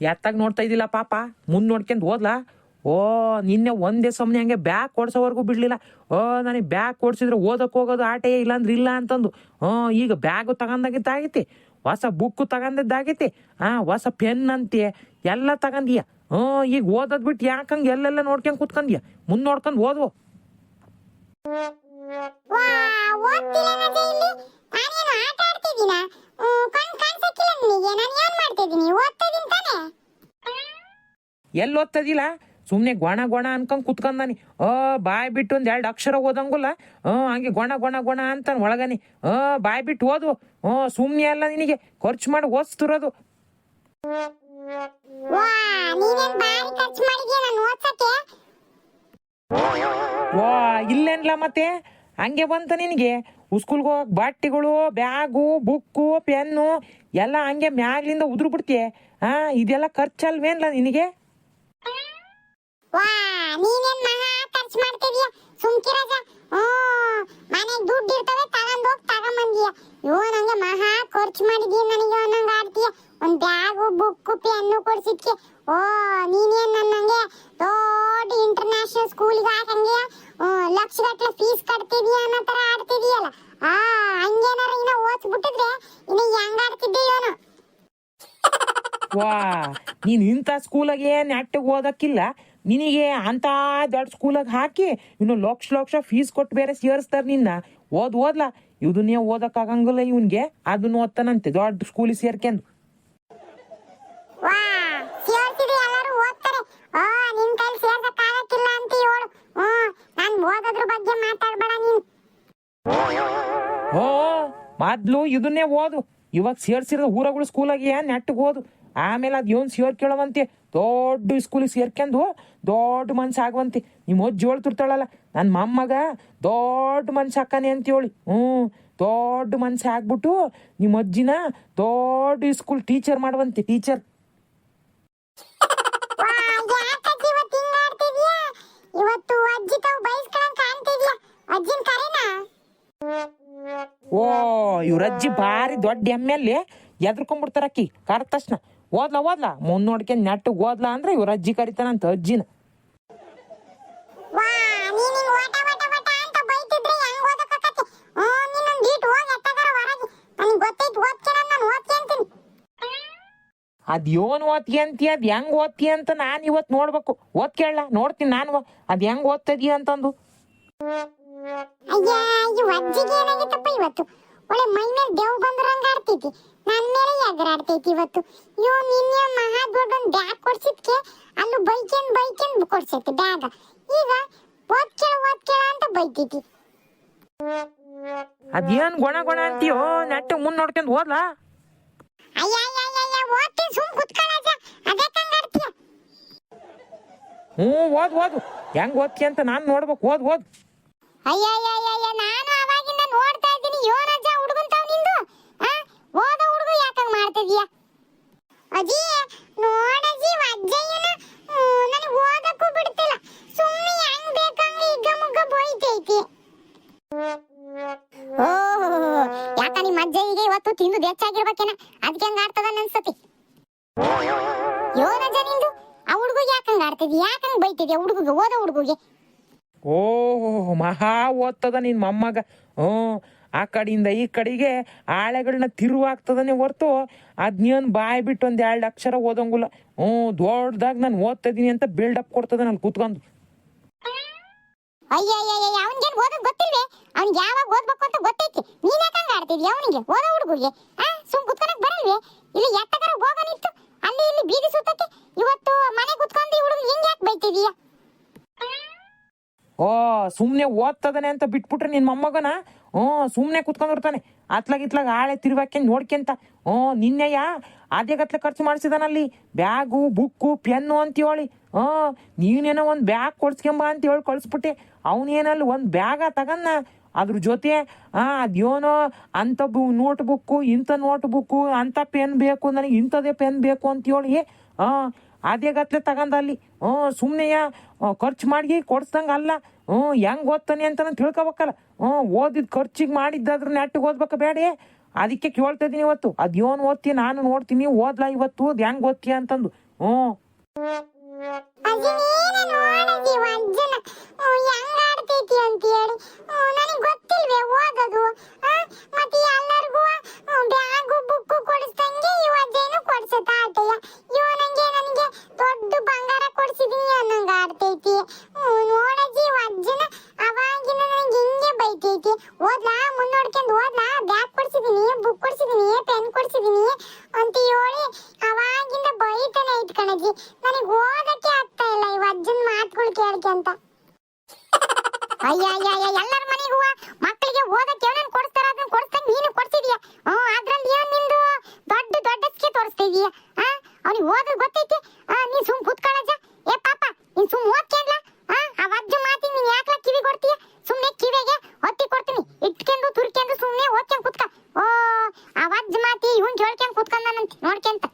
ಎತ್ತಾಗ ನೋಡ್ತಾ ಇದ್ದಿಲ್ಲ ಪಾಪ. ಮುಂದೆ ನೋಡ್ಕೊಂಡು ಓದ್ಲಾ ಓ, ನಿನ್ನೆ ಒಂದೇ ಸಮನೆ ಹಂಗೆ ಬ್ಯಾಗ್ ಕೊಡ್ಸೋವರೆಗೂ ಬಿಡ್ಲಿಲ್ಲ. ಓ, ನನಗೆ ಬ್ಯಾಗ್ ಕೊಡ್ಸಿದ್ರೆ ಓದಕ್ಕೆ ಹೋಗೋದು ಆಟೇ ಇಲ್ಲ ಅಂದ್ರೆ ಇಲ್ಲ ಅಂತಂದು. ಹ್ಞೂ ಈಗ ಬ್ಯಾಗು ತಗೊಂಡಾಗಿದ್ದಾಗೈತಿ ಹೊಸ ಬುಕ್ಕು ತಗೊಂಡಿದ್ದಾಗೈತಿ ಹಾಂ ಹೊಸ ಪೆನ್ ಅಂತೆ ಎಲ್ಲ ತಗೊಂಡಿಯ ಹ್ಞೂ ಈಗ ಓದೋದ್ ಬಿಟ್ಟು ಯಾಕಂಗೆ ಎಲ್ಲೆಲ್ಲ ನೋಡ್ಕೊಂಡು ಕೂತ್ಕೊಂಡ್ಯ ಮುಂದೆ ನೋಡ್ಕೊಂಡು ಓದ್ವು. ಓದ್ತಿಲ್ಲ ನಜ ಇಲ್ಲಿ ನಾನೇನು ಆಟ ಆಡ್ತಿದ್ದೀನ ಕಣ್ ಕಾಣಿಸಕ್ಕಿಲ್ಲ ನಿನಗೆ ನಾನು ಏನ್ ಮಾಡ್ತಿದ್ದೀನಿ ಓದ್ತಾ ಇದೀನಿ ತಾನೇ ಎಲ್ಲಿ ಓದ್ತದಿಲ್ಲ ಸುಮ್ಮನೆ ಗೊಣ ಗೊಣ ಅನ್ಕೊಂಡ್ ಕುತ್ಕೊಂಡಾನಿ. ಓ ಬಾಯ್ ಬಿಟ್ಟು ಒಂದ್ ಎರಡು ಅಕ್ಷರ ಓದಂಗುಲ್ಲ? ಹ್ಞೂ ಹಂಗೆ ಗೊಣ ಗೊಣ ಗೊಣ ಅಂತಾನೆ ಒಳಗನಿ. ಹ್ಞೂ ಬಾಯ್ ಬಿಟ್ಟು ಓದು. ಹ್ಞೂ ಸುಮ್ಮನೆ ಅಲ್ಲ ನಿನಗೆ. ಖರ್ಚು ಮಾಡಿ ಓದಿಸ್ತಿರೋದು. ವಾ ಇಲ್ಲೇನ್ಲ ಮತ್ತೆ? ಹಂಗೆ ಬಂತ ನಿನಗೆ? ಉಸ್ಕೂಲ್ಗೆ ಹೋಗಕ್ ಬಾಟಿಗಳು ಬ್ಯಾಗು ಬುಕ್ಕು ಪೆನ್ನು ಎಲ್ಲ ಹಂಗೆ ಮ್ಯಾಗ್ಲಿಂದ ಉದುರು ಬಿಡ್ತೀಯ ಹಾಂ ಇದೆಲ್ಲ ಖರ್ಚಲ್ವೇನ್ಲ ನಿನಗೆ? ವಾ, ನೀನೇನ್ ಮಹಾ ಖರ್ಚು ಮಾಡ್ತಿದ್ಯಾ? ಸುಮ್ಕಿರಜ ಓ ಮನೆಗ್ ದುಡ್ಡು ಇರ್ತವೆ ತಗೊಂಡ್ ಹೋಗ್ ತಗೊಂಬಂದಿಯ? ಇವ್ ನಂಗೆ ಮಹಾ ಖರ್ಚು ಮಾಡಿದ್ಯ ನನಗೆ ಅನ್ನಂಗ ಆಡ್ತೀಯ? ಒಂದ್ ಬ್ಯಾಗು, ಬುಕ್ಕು, ಪೆನ್ನು ಕೊಡ್ಸಿದ್ಕೆ. ಓ, ನೀನೇನ್ ನನ್ನಂಗೆ ದೊಡ್ಡ ಇಂಟರ್ನ್ಯಾಷನಲ್ ಸ್ಕೂಲ್ಗೆ ಹಾಕಂಗೆ ಲಕ್ಷಗಟ್ಟಲೆ ಫೀಸ್ ಕಟ್ತಿದ್ಯಾ ಅನ್ನೋ ತರ ಆಡ್ತಿದ್ಯಲ್ಲ? ಆ, ಹಂಗೇನಾರ ಇನ್ನ ಓದ್ಸ್ಬಿಟ್ಟಿದ್ರೆ ಇನ್ನ ಹೆಂಗ್ ಆಡ್ತಿದ್ದೆ ಇವನು? ವಾ, ನೀನು ಇಂಥ ಸ್ಕೂಲಾಗೆ ನೆಟ್ಟಿಗೆ ಓದಕ್ಕಿಲ್ಲ? ನಿನಗೆ ಅಂತ ದೊಡ್ಡ ಸ್ಕೂಲಾಗ ಹಾಕಿ ಇನ್ನು ಲಕ್ಷ ಲಕ್ಷ ಫೀಸ್ ಕೊಟ್ಟು ಬೇರೆ ಸೇರಿಸ್ತಾರೆ ನಿನ್ನ. ಓದ್ ಓದ್ಲ? ಇದನ್ನೇ ಓದಕ್ಕಾಗಂಗಿಲ್ಲ ಇವನ್ಗೆ. ಅದನ್ನ ಓದ್ತಾನಂತೆ ದೊಡ್ಡ ಸ್ಕೂಲಿಗೆ ಸೇರ್ಕೆಂದು ಓ ಮೊದ್ಲು ಇದನ್ನೇ ಓದು. ಇವಾಗ ಸೇರ್ಸಿರೋ ಊರಗಳು ಸ್ಕೂಲಾಗಿ ನೆಟ್ಟಿಗೆ ಓದು. ಆಮೇಲೆ ಅದು ಏನು ಸೇರ್ಕೊಳ್ಳವಂತೆ ದೊಡ್ಡ ಸ್ಕೂಲಿಗೆ ಸೇರ್ಕೊಂಡು ದೊಡ್ಡ ಮನ್ಸು ಆಗುವಂತೆ ನಿಮ್ಮ ಅಜ್ಜಿ ಹೇಳ್ತಿರ್ತಾಳಲ್ಲ ನನ್ನ ಮೊಮ್ಮಗ ದೊಡ್ಡ ಮನ್ಸು ಹಾಕಾನೆ ಅಂತ ಹೇಳಿ ಹ್ಞೂ ದೊಡ್ಡ ಮನ್ಸು ಆಗ್ಬಿಟ್ಟು ನಿಮ್ಮ ಅಜ್ಜಿನ ದೊಡ್ಡ ಸ್ಕೂಲ್ ಟೀಚರ್ ಮಾಡುವಂತೆ ಟೀಚರ್ ಅಜ್ಜಿ ಓ ಇವ್ರಜ್ಜಿ ಭಾರಿ ದೊಡ್ಡ ಎಮ್ಮೆ ಅಲ್ಲಿ ಎದ್ರಕೊಂಡ್ಬಿಡ್ತಾರ ಅಕ್ಕಿ ಕಾರ್ ತಕ್ಷಣ. ಓದ್ಲಾ ಓದ್ಲಾ? ಮುಂದ್ ನೋಡ್ಕೊಂಡ್ ನೆಟ್ ಓದ್ಲಾ ಅಂದ್ರೆ ಇವ್ರ ಅಜ್ಜಿ ಕರಿತಾನಂತ ಅಜ್ಜಿನ. ಅದ್ ಏನ್ ಓದ್ತಿ ಅಂತಿ ಅದ್ ಹೆಂಗ್ ಓದ್ತಿ ಅಂತ ನಾನ್ ಇವತ್ ನೋಡ್ಬೇಕು. ಓದ್ ಕೇಳಲ್ಲ ನೋಡ್ತೀನಿ ನಾನು. ಅದ್ ಹೆಂಗ್ ಓದ್ತದಿ ಅಂತಂದು. ಅಯ್ಯ ಈ ಅಜ್ಜಿಗೆ ಏನಾಗಿತ್ತಪ್ಪ ಇವತ್ತು? ಒಳ್ಳೆ ಮೈ ಮೇಲೆ ದೇವ್ ಬಂದ್ರಂಗ ಆಡ್ತೈತಿ ನನ್ ಮೇಲೆ ಎಗರಾಡ್ತೈತಿ ಇವತ್ತು? ಇವ್ ನಿನ್ನೆ ಮಹಾ ದೊಡ್ಡ ಒಂದ್ ಬ್ಯಾಗ್ ಕೊಡ್ಸಿದ್ಕೆ? ಅಲ್ಲೂ ಬೈಕೆಂದ್ ಬೈಕೆಂದ್ ಕೊಡ್ಸೈತಿ ಬ್ಯಾಗ್? ಈಗ ಓತ್ ಕೇಳ ಅಂತ ಬೈತೈತಿ ಅದೇನ್ ಗೊಣ ಗೊಣ ಅಂತೀಯೋ? ನೆಟ್ಟ ಮುಂದ್ ನೋಡ್ಕೊಂಡ್ ಓದ್ಲಾ? ಅಯ್ಯ ಅಯ್ಯ ಅಯ್ಯ ಓದ್ತೀನಿ ಸುಮ್ ಕುತ್ಕೊಳ್ಳ ಅದಕ್ಕಂಗ ಆಡ್ತೀಯ? ಹ್ಞೂ ಓದ್ ಓದ್. ಹೆಂಗ್ ಓದ್ತಿ ಅಂತ ನಾನ್ ನೋಡ್ಬೇಕು. ಓದ್ ಓದ್. ಅಯ್ಯ ಅಯ್ಯ ಅಯ್ಯ ಅಯ್ಯ ನಾನು ಅವಾಗಿಂದ ನೋಡ್ತಾ ಇದ್ದೀನಿ ಯೋನಜ್ಜ ಹುಡುಗಂತಾವ್ ನಿಂದು ಆ ಓದ ಹುಡುಗ ಯಾಕಂಗ್ ಮಾಡ್ತಿದ್ಯಾ ಅಜ್ಜಿ ನೋಡಜ್ಜಿ ಅಜ್ಜಯ್ಯನ ನನಗೆ ಓದಕ್ಕೂ ಬಿಡ್ತಿಲ್ಲ ಸುಮ್ಮನೆ ಹೆಂಗ್ ಬೇಕಂಗ ಈಗ ಮುಗ್ಗ ಬೈತೈತಿ ಓಹೋ ಯಾಕ ನಿಮ್ಮ ಅಜ್ಜಯ್ಯಗೆ ಇವತ್ತು ತಿಂದು ಹೆಚ್ಚಾಗಿರ್ಬೇಕೇನ ಅದಕ್ಕೆ ಹಂಗ ಆಡ್ತದ ಅನ್ಸತಿ ಯೋನಜ್ಜ ನಿಂದು, ಆ ಹುಡುಗ ಯಾಕಂಗ ಆಡ್ತಿದ್ಯ ಹಂಗ ಬೈತಿದ್ಯ ಹುಡುಗಗೆ? ಓದ ಹುಡುಗಗೆ. ಓಹೋ ಮಹಾ ಓದ್ತದ ನಿನ್ ಮೊಮ್ಮಗ. ಹ್ಞೂ, ಆ ಕಡೆಯಿಂದ ಈ ಕಡೆಗೆ ಆಳೆಗಳನ್ನ ತಿರುವಾಗ್ತದನೆ ಹೊರ್ತು ಅದ್ನೇನ್ ಬಾಯಿ ಬಿಟ್ಟು ಒಂದ್ ಎರಡು ಅಕ್ಷರ ಓದಂಗಿಲ್ಲ. ಹ್ಞೂ ದೊಡ್ಡದಾಗ ನಾನು ಓದ್ತಾ ಇದೀನಿ ಅಂತ ಬಿಲ್ಡಪ್ ಕೊಡ್ತದ ನಾನು ಕೂತ್ಕೊಂಡು ಅಯ್ಯಯ್ಯಯ್ಯ, ಅವನಿಗೇನು ಓದೋದು ಗೊತ್ತಿಲ್ವೇ? ಅವ್ನಿಗೆ ಯಾವಾಗ ಓದ್ಬೇಕು ಅಂತ ಗೊತ್ತೈತಿ. ನೀನ್ ಯಾಕಂಗ ಆಡ್ತಿದ್ಯಾ ಅವನಿಗೆ? ಓದೋ ಹುಡುಗರಿಗೆ ಆ, ಸುಮ್ ಕುತ್ಕೊಳಕ್ ಬರಲ್ವೇ? ಇಲ್ಲಿ ಎತ್ತಗಾರ ಹೋಗನಿತ್ತು ಅಲ್ಲಿ ಇಲ್ಲಿ ಬೀದಿ ಸುತ್ತಕ್ಕೆ ಇವತ್ತು ಮನೆ ಕುತ್ಕೊಂಡು ಈ ಹುಡುಗ ಹಿಂಗ್ ಯಾಕೆ ಬೈತಿದೀಯ? ಓ, ಸುಮ್ನೆ ಓದ್ತದನೆ ಅಂತ ಬಿಟ್ಬಿಟ್ರೆ ನಿನ್ ಮೊಮ್ಮಗನ? ಹ್ಞೂ ಸುಮ್ಮನೆ ಕುತ್ಕೊಂಡಿರ್ತಾನೆ ಅತ್ಲಾಗ ಇತ್ಲಾಗ ಆಳೆ ತಿರ್ವಾಕೆ ನೋಡ್ಕೆಂತ ಹ್ಞೂ ನಿನ್ನೆಯ? ಅದೇ ಗತ್ಲೆ ಖರ್ಚು ಮಾಡಿಸಿದಾನಲ್ಲಿ ಬ್ಯಾಗು, ಬುಕ್ಕು, ಪೆನ್ನು ಅಂತ ಹೇಳಿ. ಹ್ಞೂ ನೀನೇನೋ ಒಂದು ಬ್ಯಾಗ್ ಕೊಡ್ಸ್ಕೊಂಬ ಅಂತ ಹೇಳಿ ಕಳಿಸ್ಬಿಟ್ಟೆ. ಅವನೇನಲ್ಲಿ ಒಂದು ಬ್ಯಾಗ ತಗನ್ನ ಅದ್ರ ಜೊತೆ, ಆ ಅದೇನೋ ಅಂಥ ಬು ನೋಟ್ ಬುಕ್ಕು ಇಂಥ ನೋಟ್ ಬುಕ್ಕು ಅಂಥ ಪೆನ್ ಬೇಕು, ನನಗೆ ಇಂಥದೇ ಪೆನ್ ಬೇಕು ಅಂತ ಹೇಳಿ ಹಾಂ ಅದೇ ಗತ್ಲೆ ತಗಂದ ಅಲ್ಲಿ. ಹ್ಞೂ ಸುಮ್ಮನೆಯ ಖರ್ಚು ಮಾಡಿ ಕೊಡ್ಸ್ದಂಗೆ ಅಲ್ಲ. ಹ್ಞೂ, ಹೆಂಗೆ ಓದ್ತಾನೆ ಅಂತ ತಿಳ್ಕೊಬೇಕಲ್ಲ. ಹ್ಞೂ, ಓದಿದ ಖರ್ಚಿಗೆ ಮಾಡಿದ್ದಾದ್ರೂ ನೆಟ್ಟಿಗೆ ಓದ್ಬೇಕು ಬೇಡ ಅದಕ್ಕೆ ಕೇಳ್ತಾ ಇದೀನಿ ಇವತ್ತು. ಅದ್ ಏನ್ ಓದ್ತಿ, ನಾನು ನೋಡ್ತೀನಿ, ಓದ್ಲಾ ಇವತ್ತು ಅದು ಹೆಂಗೆ ಓದ್ತೀಯ ಅಂತಂದು. ಹ್ಞೂ ಅಜ್ಜಿ ನೀನೇ ನೋಡಜ್ಜಿ ಅಜ್ಜನ ಹೆಂಗ್ ಆಡ್ತೈತಿ ಅಂತ ಹೇಳಿ ನನಗೆ ಗೊತ್ತಿಲ್ವೇ ಓದೋದು ಆ? ಮತ್ತೆ ಎಲ್ಲರಿಗೂ ಬ್ಯಾಗು ಬುಕ್ಕು ಕೊಡಿಸ್ದಂಗೆ ಇವ ಅಜ್ಜೇನು ಕೊಡ್ಸತ್ತ ಆಟಯ್ಯ ಇವ ನಂಗೆ ನನಗೆ ದೊಡ್ಡ ಬಂಗಾರ ಕೊಡ್ಸಿದೀನಿ ಅನ್ನಂಗ ಆಡ್ತೈತಿ ಹ್ಮ್, ನೋಡಜ್ಜಿ ಇವ ಅಜ್ಜನ ಅವಾಗಿನ ನನಗೆ ಹಿಂಗೆ ಬೈತೈತಿ ಓದ್ಲಾ ಮುನ್ನೋಡ್ಕೊಂಡು ಓದ್ಲಾ ಬ್ಯಾಗ್ ಕೊಡ್ಸಿದೀನಿ ಬುಕ್ ಕೊಡ್ಸಿದೀನಿ ಪೆನ್ ಕೊಡ್ಸಿದೀನಿ ಅಂತ ಹೇಳಿ ಅವಾಗಿಂದ ಬೈತಾನೆ ಐತ್ ಕಣಜ್ಜಿ ನನಗೆ ಓದಕ್ಕೆ ಆಗ್ತಾ ಇಲ್ಲ ಇವ ಅಜ್ಜನ ಮಾತುಗಳು ಕೇಳ್ಕೊಂತ ಅಯ್ಯ ಅಯ್ಯ ಅಯ್ಯ ಎಲ್ಲರ ಮನೆಗೂ ಮಕ್ಕಳಿಗೆ ಓದಕ್ಕೆ ಏನೇನು ಕೊಡ್ತಾರ ಅದನ್ನ ಕೊಡ್ಸ್ದಂಗ ನೀನು ಕೊಡ್ಸಿದೀಯ ಹ್ಞೂ ಅದ್ರಲ್ಲಿ ಏನ್ ನಿಂದು ದೊಡ್ಡ ದೊಡ್ಡಸ್ಕೆ ತೋರಿಸ್ತಾ ಇದೀಯ ಆ ಅವ್ನಿಗೆ ಓದೋದು ಗೊತ್ತೈತಿ ಆ ನೀ ಸುಮ್ ಕೂತ್ಕೊಳ್ಳಜ್ಜ ಏ ಪಾಪ ನೀನ್ ಸುಮ್ ಓದ್ಕೊಂಡ್ಲ ಆ ಆ ಅಜ್ಜ ಮಾತಿಗೆ ನೀನ್ ಯಾಕ್ಲ ಕಿವಿ ಕೊಡ್ತೀಯ ಸುಮ್ನೆ ಕಿವಿಗೆ ಒತ್ತಿ ಕೊಡ್ತೀನಿ ಇಟ್ಕೊಂಡು ತುರ್ಕೊಂಡು ಸುಮ್ನೆ ಓದ್ಕೊಂಡ್ ಕೂತ್ಕ ಓ ಆ ಅಜ್ಜ ಮಾತಿ ಇವನ್ ಕೇಳ್ಕೊಂಡ್ ಕೂತ್ಕೊಂಡಾನಂತ ನೋಡ್ಕೊಂತ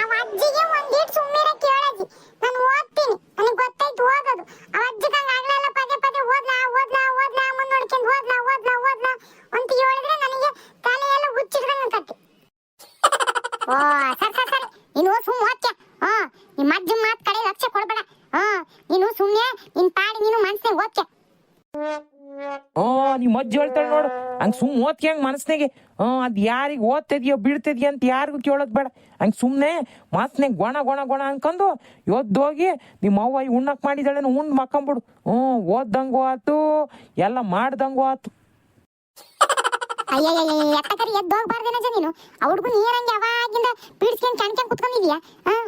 ಅವ ಅಜ್ಜಿಗೆ ಒಂದೀಟ್ ಸುಮ್ಮನೆ ಕೇಳಜ್ಜಿ ನಾನು ಓದ್ತೀನಿ ನನಗೆ ಗೊತ್ತಾಯ್ತು ಓದೋದು ಅವ ಅಜ್ಜಿಗಂಗ ಆಗ್ಲೆಲ್ಲ ಪದೇ ಪದೇ ಓದ್ಲಾ ಓದ್ಲಾ ಓದ್ಲಾ ಮುಂದ್ ನೋಡ್ಕೊಂಡು ಓದ್ಲಾ ಓದ್ಲಾ ಓದ್ಲಾ ಅಂತ ಹೇಳಿದ್ರೆ ಹಂಗೆ ಸುಮ್ ಓದ್ಕೆ ಹಂಗೆ ಮನಸ್ನಾಗೆ ಹ್ಞೂ ಅದು ಯಾರಿಗೆ ಓದ್ತಿದ್ಯೋ ಬೀಳ್ತಿದ್ಯೋ ಅಂತ ಯಾರಿಗೂ ಕೇಳೋದ್ ಬೇಡ. ಹಂಗೆ ಸುಮ್ಮನೆ ಮನಸ್ನಾಗ ಗೊಣ ಗೊಣ ಗೊಣ ಅನ್ಕೊಂಡು ಎದ್ದೋಗಿ ನಿಮ್ಮ ಅವ್ವ ಉಣ್ಣಕ್ ಉಣ್ಣಕ್ಕೆ ಮಾಡಿದಾಳೆ ಉಂಡು ಮಕ್ಕಂಬಿಡು. ಹ್ಮ್ ಓದ್ದಂಗೂ ಆತು ಎಲ್ಲ ಮಾಡ್ದಂಗೂ ಆತು. ಅಯ್ಯಯ್ಯ ಎತ್ತಕರಿ ಎದ್ದು ಹೋಗ್ಬಾರ್ದೇನಜ ನೀನು. ಆ ಹುಡುಗನ್ ಏನಂಗೆ ಅವಾಗಿಂದ ಪೀಡಿಸ್ಕೊಂಡ್ ಕಣ್ಕೊಂಡ್ ಕುತ್ಕೊಂಡಿದ್ಯಾ?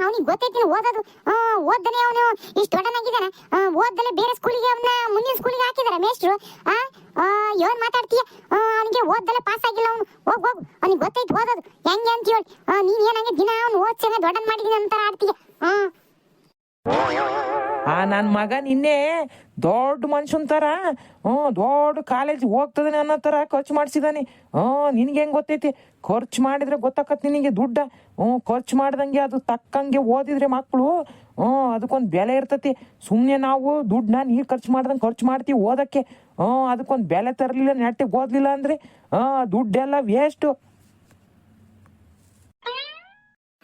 ಅವನಿಗೆ ಗೊತ್ತೈತಿ ಓದೋದು. ಓದ್ದನೆ ಅವನು ಇಷ್ಟು ದೊಡ್ಡನಾಗಿದ್ದಾನೆ. ಓದ್ದಲೆ ಬೇರೆ ಸ್ಕೂಲಿಗೆ ಅವನ್ನ ಮುಂದಿನ ಸ್ಕೂಲಿಗೆ ಹಾಕಿದಾರೆ ಮೇಷ್ಟ್ರು. ಆ, ಏನ್ ಮಾತಾಡ್ತೀಯ? ಅವನಿಗೆ ಓದ್ದಲ್ಲ ಪಾಸ್ ಆಗಿಲ್ಲ ಅವನು. ಹೋಗ್, ಹೋಗು. ಅವನಿಗೆ ಗೊತ್ತೈತೆ, ಓದೋದು. ಹೆಂಗೆ ಅಂತ ಹೇಳಿ. ನೀನ್ ಏನಂಗೆ ದಿನ ಅವನು ಓದ್ಸಂಗೆ ದೊಡ್ಡನ್ ಮಾಡಿದೀನಿ ಅಂತಾರ ಆಡ್ತೀಯ? ಹ್ಮ್ ಆ ನನ್ನ ಮಗ ನಿನ್ನೆ ದೊಡ್ಡ ಮನುಷ್ಯನ್ ತರ ಹ್ಮ್ ದೊಡ್ಡ ಕಾಲೇಜ್ ಹೋಗ್ತದಾನೆ ಅನ್ನೋ ಥರ ಖರ್ಚು ಮಾಡಿಸಿದಾನೆ. ಹ್ಞೂ ನಿನಗೆ ಹೆಂಗೆ ಗೊತ್ತೈತಿ? ಖರ್ಚು ಮಾಡಿದ್ರೆ ಗೊತ್ತಾಕತ್ ನಿನಗೆ ದುಡ್ಡ. ಹ್ಞೂ ಖರ್ಚು ಮಾಡ್ದಂಗೆ ಅದು ತಕ್ಕಂಗೆ ಓದಿದ್ರೆ ಮಕ್ಕಳು ಹ್ಞೂ, ಅದಕ್ಕೊಂದು ಬೆಲೆ ಇರ್ತತಿ. ಸುಮ್ಮನೆ ನಾವು ದುಡ್ಡನ್ನ ನೀರು ಖರ್ಚು ಮಾಡ್ದಂಗೆ ಖರ್ಚು ಮಾಡ್ತೀವಿ ಓದಕ್ಕೆ. ಹ್ಞೂ, ಅದಕ್ಕೊಂದು ಬೆಲೆ ತರಲಿಲ್ಲ, ನೆಟ್ಟಿಗೆ ಓದಲಿಲ್ಲ ಅಂದರೆ ಹಾಂ ದುಡ್ಡೆಲ್ಲ ವೇಸ್ಟು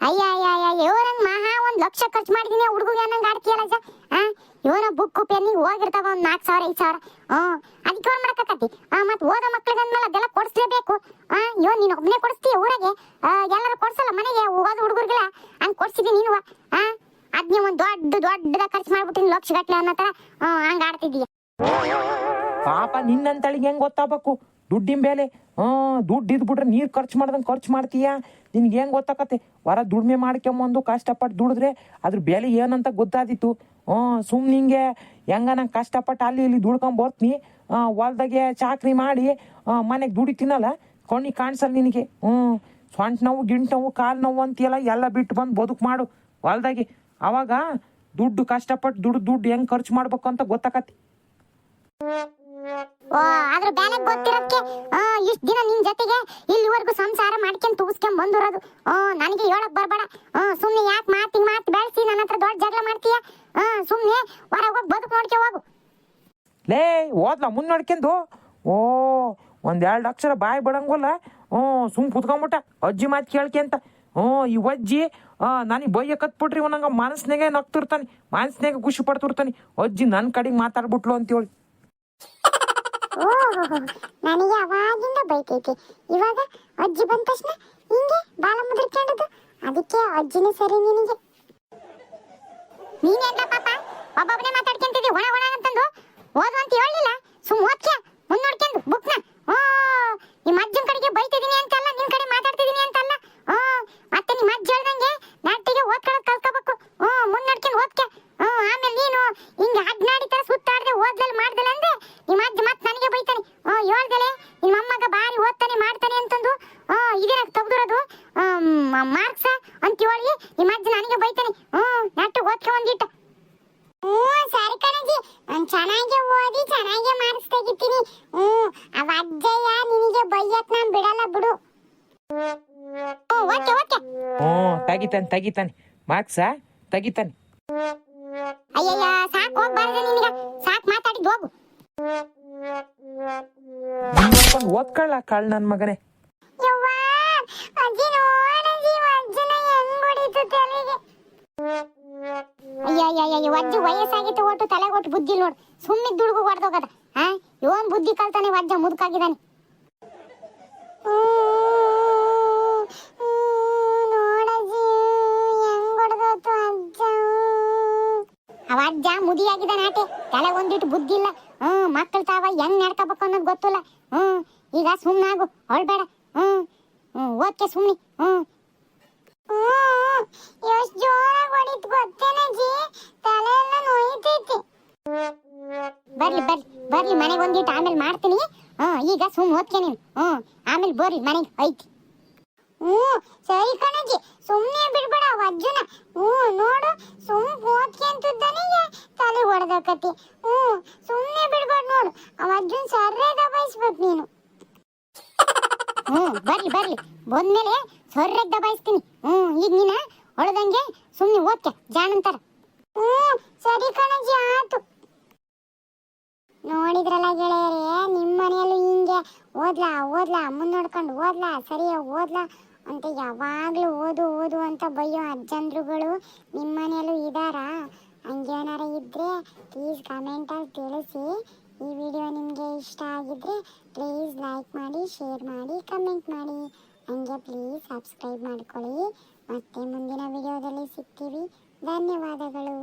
ಅಯ್ಯ ಅಯ್ಯ ಮಹಾ ಒಂದ್ ಲಕ್ಷ ಖರ್ಚು ಮಾಡಿದೀನಿ ಹುಡುಗ ಏನಂಗ್ ಆಡ್ತೀಯಲ್ಲ ಆ? ಇವನ ಬುಕ್ ಪೆನ್ನಿಗೆ ಹೋಗಿರ್ತಾವ ಒಂದ್ ನಾಲ್ಕು ಸಾವಿರ, ಐದು ಸಾವಿರ. ಹ್ಮ್ ಅದಕ್ಕೆ ಅವ್ರ ಮಾಡಕತ್ತಿ ಮತ್ ಓದ ಮಕ್ಳಿಗೆ ಅಂದ್ಮೇಲೆ ಅದೆಲ್ಲ ಕೊಡಿಸ್ಲೇಬೇಕು. ಆ ಇವನ್ ನೀನ್ ಒಬ್ನೇ ಕೊಡಿಸ್ತೀಯ ಊರಾಗೆ? ಎಲ್ಲರೂ ಕೊಡ್ಸಲ್ಲ ಮನೆಗೆ, ಓದೋ ಹುಡುಗರಿಗೆಲ್ಲ? ಹಂಗ್ ಕೊಡ್ಸಿದಿ ನೀನು ಆ? ಅದ್ನೇ ನೀವು ದೊಡ್ಡ ದೊಡ್ಡದ ಖರ್ಚು ಮಾಡ್ಬಿಟ್ಟಿನ ಲಕ್ಷ ಗಟ್ಲೆ ಅನ್ನೋ ತರ, ಹ್ಮ್, ಹಂಗ ಆಡ್ತಿದೀಯ ಪಾಪ ನಿನ್ನಂತಳಿಗೆ ಹೆಂಗ್ ಗೊತ್ತಾಗಬೇಕು? ದುಡ್ಡಿನ ಬೆಲೆ ಹ್ಞೂ ದುಡ್ಡು ಇದ್ಬಿಟ್ರೆ ನೀರು ಖರ್ಚು ಮಾಡ್ದಂಗೆ ಖರ್ಚು ಮಾಡ್ತೀಯಾ? ನಿನ್ಗೆ ಹೆಂಗ್ ಗೊತ್ತಾಕತ್ತೆ? ಹೊರ ದುಡಿಮೆ ಮಾಡ್ಕೊಂಬಂದು ಕಷ್ಟಪಟ್ಟು ದುಡಿದ್ರೆ ಅದ್ರ ಬೆಲೆ ಏನಂತ ಗೊತ್ತಾದಿತ್ತು. ಹ್ಞೂ ಸುಮ್ ನಿಂಗೆ ಹೆಂಗ ನಂಗೆ ಕಷ್ಟಪಟ್ಟು ಅಲ್ಲಿ ಇಲ್ಲಿ ದುಡ್ಕೊಂಡ್ ಬರ್ತೀನಿ. ಹೊಲ್ದಾಗೆ ಚಾಕ್ರಿ ಮಾಡಿ ಮನೆಗೆ ದುಡಿತೀನಲ್ಲ ಕಣ್ಣಿಗೆ ಕಾಣಿಸಲ್ಲ ನಿನಗೆ. ಹ್ಞೂ ಸೊಂಟ ನೋವು, ಗಿಂಟ್ ನೋವು, ಕಾಲು ನೋವು ಅಂತೀಯಲ್ಲ, ಎಲ್ಲ ಬಿಟ್ಟು ಬಂದು ಬದುಕು ಮಾಡು. ಹೊಲ್ದಾಗೆ ಅವಾಗ ದುಡ್ಡು ಕಷ್ಟಪಟ್ಟು ದುಡ್ಡು ದುಡ್ಡು ಹೆಂಗ್ ಖರ್ಚು ಮಾಡ್ಬೇಕು ಅಂತ ಗೊತ್ತಾಕತಿ. ಓ ಅದ್ರ ಬ್ಯಾಲೆ ಗೊತ್ತಿರೋದಕ್ಕೆ ಇಷ್ಟ ದಿನ ನಿನ್ ಜೊತೆಗೆ ಇಲ್ಲಿವರೆಗೂ ಸಂಸಾರ ಮಾಡ್ಕೊಂಡ್ ತೂಗಿಸ್ಕೊಂಡ್ ಬಂದಿರೋದು. ಆ, ನನಗೆ ಹೇಳಕ್ ಬರ್ಬೇಡ. ಆ, ಸುಮ್ನೆ ಯಾಕೆ ಮಾತಿಗೆ ಮಾತು ಬೆಳೆಸಿ ನನ್ನ ಹತ್ರ ದೊಡ್ಡ ಜಗಳ ಮಾಡ್ತೀಯ? ಆ, ಸುಮ್ನೆ ಹೊರಗೆ ಹೋಗಿ ಬದುಕು ನೋಡ್ಕೆ ಹೋಗು. ಲೇ ಓದ್ಲ ಮುಂದೆ ನೋಡ್ಕೊಂಡು ಓ ಒಂದ್ ಎರಡು ಅಕ್ಷರ ಬಾಯಿ ಬಿಡಂಗಲ್ಲ. ಹ್ಞೂ ಸುಮ್ ಕುತ್ಕೊಂಬಿಟ್ಟ. ಅಜ್ಜಿ ಮಾತು ಕೇಳ್ಕೊಂತ ಹ್ಞೂ ಈ ಅಜ್ಜಿ ನನಗೆ ಬೈಯ ಕತ್ಬಿಟ್ರಿ ನಂಗೆ ಮನಸ್ನಾಗೆ ನಗ್ತಿರ್ತಾನೆ. ಮನಸ್ನಾಗೆ ಖುಷಿ ಪಡ್ತಿರ್ತಾನೆ. ಅಜ್ಜಿ ನನ್ನ ಕಡೆಗೆ ಮಾತಾಡ್ಬಿಟ್ಲು ಅಂತೇಳಿ ನನಗೆ ಅವಾಗಿಂದ ಬೈತೈತಿ. ಇವಾಗ ಅಜ್ಜಿ ಬಂದ ತಕ್ಷಣ ಹಿಂಗೆ ಬಾಲ ಮುದ್ರಕೊಂಡದು ಅದಕ್ಕೆ ಅಜ್ಜಿನ ಸರಿ ನಿನಗೆ. ನೀನೇನ್ರ ಪಾಪ? ಒಬ್ಬೊಬ್ಬನೇ ಮಾತಾಡ್ಕೊಂತಿದ್ದಿ ಒಣ ಒಣ ಅಂತಂದು ಓದು ಅಂತ ಹೇಳಿಲ್ಲ ಸುಮ್ ಓದ್ಕ್ಯ ಮುಂದ್ ನೋಡ್ಕೊಂಡು ಬುಕ್ನ ಓ ನಿಮ್ಮ ಅಜ್ಜನ ಕಡೆಗೆ ಬೈತಿದೀನಿ ಅಂತಲ್ಲ ನಿನ್ ಕಡೆ ಮಾತಾಡ್ತಿದೀನಿ ಅಂತಲ್ಲ ಓ ಮತ್ತೆ ನಿಮ್ಮ ಅಜ್ಜ ಹೇಳ್ದಂಗೆ ನಾಟಿಗೆ ಓದ್ಕೊಳ್ಳೋದು ಕಲ್ತ್ಕೋಬೇಕು ಹ್ಞೂ ಮುಂದ್ ನೋಡ್ಕೊಂಡು ಓದ್ಕ್ಯ ಹ್ಞೂ ಆಮೇಲೆ ನೀನು ಹಿಂಗೆ ಅಡ್ನಾಡಿ ತರ ಸುತ್ತಾಡ್ದೆ ಓದ್ದಲ್ಲಿ ಮಾಡ್ದಲ್ಲ ಅಂದ್ರೆ ನಿಮ್ಮ ಅಜ್ಜ ಮತ್ತೆ ನನಗೆ ಬೈತಾನೆ ಹ್ಞೂ ಹೇಳ್ದಲೆ ನಿಮ್ಮ ಮೊಮ್ಮಗ ಬಾರಿ ಓದ್ತಾನೆ ಮಾಡ್ತಾನೆ ಅಂತಂದು ಹ್ಞೂ ಇದೇನ ತೆಗ್ದಿರೋದು ಮಾರ್ಕ್ಸ ಅಂತ ಹೇಳಿ ನಿಮ್ಮ ಅಜ್ಜ ನನಗೆ ಬೈತಾನೆ ಹ್ಞೂ ನೆಟ್ಟು ಓದ್ಕೆ ಒಂದಿಟ್ಟು ಹ್ಞೂ ಸರಿ ಕಣಜಿ ನಾನು ಚೆನ್ನಾಗಿ ಓದಿ ಚೆನ್ನಾಗಿ ಮಾರ್ಕ್ಸ್ ತೆಗಿತೀನಿ ಹ್ಞೂ ಅವ ಅಜ್ಜಯ್ಯ ನಿನಗೆ ಬೈಯಕ್ ನಾನು ಬಿಡಲ್ಲ ಬಿಡು ಹ್ಞೂ ಓಕೆ ಓಕೆ ಹ್ಞೂ ತೆಗಿತಾನೆ ತೆಗಿತಾನೆ. ಮಾರ್ಕ್ಸಾ? ತೆಗಿತಾನೆ. ಅಯ್ಯಯ್ಯ ಸಾಕು ಹೋಗ್ಬಾರ್ದು ನಿನಗ. ಸಾಕು ಮಾತಾಡಿದ್ ಹೋಗು. ಓದ್ಕೊಳ್ಳ ಕಾಳ್ ನನ್ ಮಗನೇ. ಅಜ್ಜಿ ವಯಸ್ಸಾಗಿತ್ತು ಒಟ್ಟು ತಲೆಗೆ ಒಟ್ಟು ಬುದ್ಧಿ ನೋಡು. ಸುಮ್ಮನೆ ದುಡ್ಗು ಹೊಡೆದೋಗದ. ಹಾ ಇವನ್ ಬುದ್ಧಿ ಕಲ್ತಾನೆ ವಜ್ಜ ಮುದುಕಾಗಿದ್ದಾನೆ ನೋಡಜ್ಜಿ ಹೆಂಗ್ ಹೊಡೆದೋತು ಅಜ್ಜ ಅವ ಅಜ್ಜ ಮುದಿಯಾಗಿದ್ದಾನೆ ಆಟೆ ತಲೆ ಒಂದಿಟ್ಟು ಬುದ್ಧಿ ಇಲ್ಲ. ಹ್ಮ್ ಮಕ್ಕಳು ತಾವ ಹೆಂಗ್ ನಡ್ಕೋಬೇಕು ಅನ್ನೋದು ಗೊತ್ತಿಲ್ಲ. ಹ್ಮ್ ಈಗ ಸುಮ್ಮನಾಗು ಹೊಳ್ಬೇಡ ಹ್ಮ್ ಓದ್ಕೆ ಸುಮ್ಮನೆ ಹ್ಮ್. ಎಷ್ಟು ಜೋರಾಗಿ ಹೊಡಿತು ಗೊತ್ತೇನಜ್ಜಿ ತಲೆ ಎಲ್ಲ ನೋಯ್ತೈತಿ. ಬರ್ಲಿ ಬರ್ಲಿ ಬರ್ಲಿ ಮನೆಗೆ ಒಂದಿಟ್ಟು ಆಮೇಲೆ ಮಾಡ್ತೀನಿ. ಹ್ಮ್ ಈಗ ಸುಮ್ ಓದ್ಕೆ ನೀನು. ಹ್ಮ್ ಆಮೇಲೆ ಬರ್ಲಿ ಮನೆಗೆ ಐತಿ. ಹ್ಮ್ ಸರಿ ಕಣಜಿ. ಸುಮ್ಮನೆ ಬಿಡ್ಬೇಡ ವಜ್ಜನ ಹ್ಮ್ ನೋಡು ಸುಮ್ ಓದ್ಕೊಂತಿದ್ದಾನೆ ತಲೆ ಹೊಡೆದಕತಿ ಹ್ಮ್ ಸುಮ್ಮನೆ ಬಿಡ್ಬೇಡ ನೋಡು ಆ ವಜ್ಜನ್ ಸರ್ರೇ ದಬಾಯಿಸ್ಬೇಕು ನೀನು ಹ್ಮ್ ಬರ್ಲಿ ಬರ್ಲಿ ಬಂದ್ಮೇಲೆ ಸೊರ್ರೆಗ್ ದಬಾಯಿಸ್ತೀನಿ ಹ್ಮ್, ಈಗ ನೀನ ಹೊಳದಂಗೆ ಸುಮ್ಮನೆ ಓದ್ಕೆ ಜಾಣಂತಾರ ಹ್ಮ್, ಸರಿ ಕಣಜ್ಜಿ ಆತು. ನೋಡಿದ್ರಲ್ಲ ಗೆಳೆಯರೇ ನಿಮ್ಮ ಮನೆಯಲ್ಲೂ ಹಿಂಗೆ ಓದ್ಲಾ ಓದ್ಲಾ, ಮುನ್ನೋಡ್ಕೊಂಡು ಓದ್ಲಾ ಸರಿಯ ಓದ್ಲಾ ಅಂತ ಯಾವಾಗ್ಲೂ ಓದು ಓದು ಅಂತ ಬಯ್ಯೋ ಅಜ್ಜಂದ್ರುಗಳು ನಿಮ್ಮ ಮನೆಯಲ್ಲೂ ಇದಾರಾ? ಹಂಗೇನಾರ ಇದ್ರೆ ಪ್ಲೀಸ್ ಕಮೆಂಟಲ್ಲಿ ತಿಳಿಸಿ. ಈ ವಿಡಿಯೋ ನಿಮಗೆ ಇಷ್ಟ ಆಗಿದ್ರೆ ಪ್ಲೀಸ್ ಲೈಕ್ ಮಾಡಿ ಶೇರ್ ಮಾಡಿ ಕಮೆಂಟ್ ಮಾಡಿ. ಹಂಗೆ ಪ್ಲೀಸ್ ಸಬ್ಸ್ಕ್ರೈಬ್ ಮಾಡ್ಕೊಳ್ಳಿ. ಮತ್ತೆ ಮುಂದಿನ ವಿಡಿಯೋದಲ್ಲಿ ಸಿಗ್ತೀವಿ. ಧನ್ಯವಾದಗಳು.